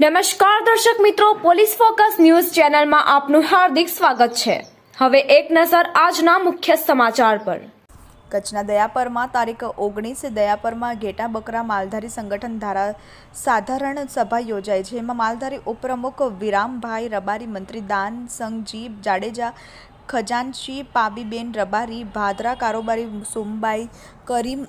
નમસ્કાર દર્શક મિત્રો, પોલીસ ફોકસ ન્યૂઝ ચેનલમાં આપનું હાર્દિક સ્વાગત છે. હવે એક નજર આજના મુખ્ય સમાચાર પર. કચ્છના દયાપરમાં તારીખ ઓગણીસ દયાપરમાં ઘેટા બકરા માલધારી સંગઠન ધારા સાધારણ સભા યોજાઈ છે. એમાં માલધારી ઉપપ્રમુખ વિરામભાઈ રબારી, મંત્રી દાન સંઘજી જાડેજા, ખજાનચી પાબીબેન રબારી, ભાદરા કારોબારી સોમબાઈ, કરીમ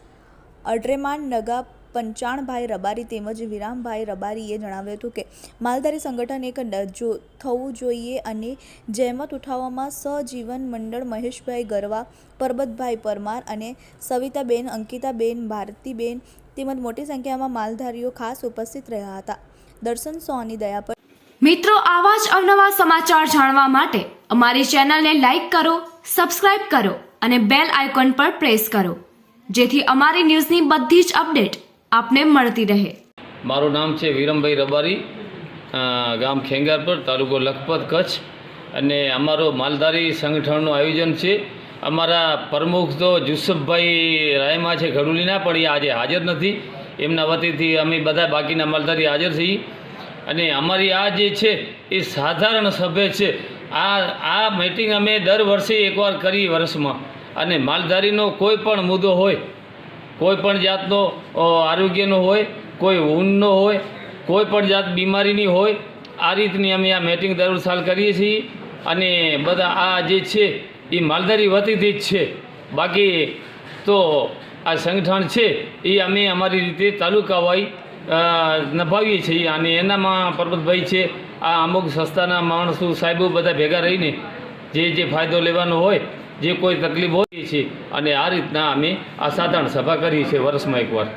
અડ્રેમાન નગા પંચાણભાઈ રબારી તેમજ વિરામભાઈ રબારીએ જણાવ્યું હતું કે માલધારી સંગઠન એક જો થવું જોઈએ અને જહેમત ઉઠાવવામાં સજીવન મંડળ મહેશભાઈ ગરવા, પરબતભાઈ પરમાર અને સવિતાબેન, અંકિતાબેન, ભારતીબેન તેમજ મોટી સંખ્યામાં માલધારીઓ ખાસ ઉપસ્થિત રહ્યા હતા. દર્શન સોની દયા પર મિત્રો, આવા જ અવનવા સમાચાર જાણવા માટે અમારી ચેનલને લાઈક કરો, સબસ્ક્રાઇબ કરો અને બેલ આઇકોન પર પ્રેસ કરો. જેથી અમારી ન્યૂઝની બધી જ અપડેટ આપને મળતી રહે. મારું નામ છે વિરમભાઈ રબારી ગામ ખેંગારપર, તાલુકો લખપત, કચ્છ. અને અમારો માલધારી સંગઠનનું આયોજન છે. અમારા પ્રમુખ તો જુસફભાઈ રાયમા છે ઘડુલીના, પણ એ આજે હાજર નથી. એમના વતીથી અમે બધા બાકીના માલધારી હાજર છીએ. અને અમારી આ જે છે, એ સાધારણ સભ્ય છે. આ આ મિટિંગ અમે દર વર્ષે એકવાર કરી વર્ષમાં. અને માલધારીનો કોઈ પણ મુદ્દો હોય કોઈ પણ જાતનો આરોગ્યનો હોય, કોઈ ઊનનો હોય, કોઈ પણ જાત બીમારીની હોય, આ રીતની અમે આ મેટિંગ દર સાલ કરીએ છીએ. અને બધા આ જે છે, એ માલધારી વતીથી જ છે. બાકી તો આ સંગઠન છે, એ અમે અમારી રીતે તાલુકાવાઈ નભાવીએ છીએ. અને એનામાં પરબતભાઈ છે, આ અમુક સંસ્થાના માણસો, સાહેબો બધા ભેગા રહીને જે જે ફાયદો લેવાનો હોય જે કોઈ તકલીફ હોય છે. અને આ રીતના અમે આ સાધારણ સભા કરીએ છીએ વર્ષમાં એકવાર.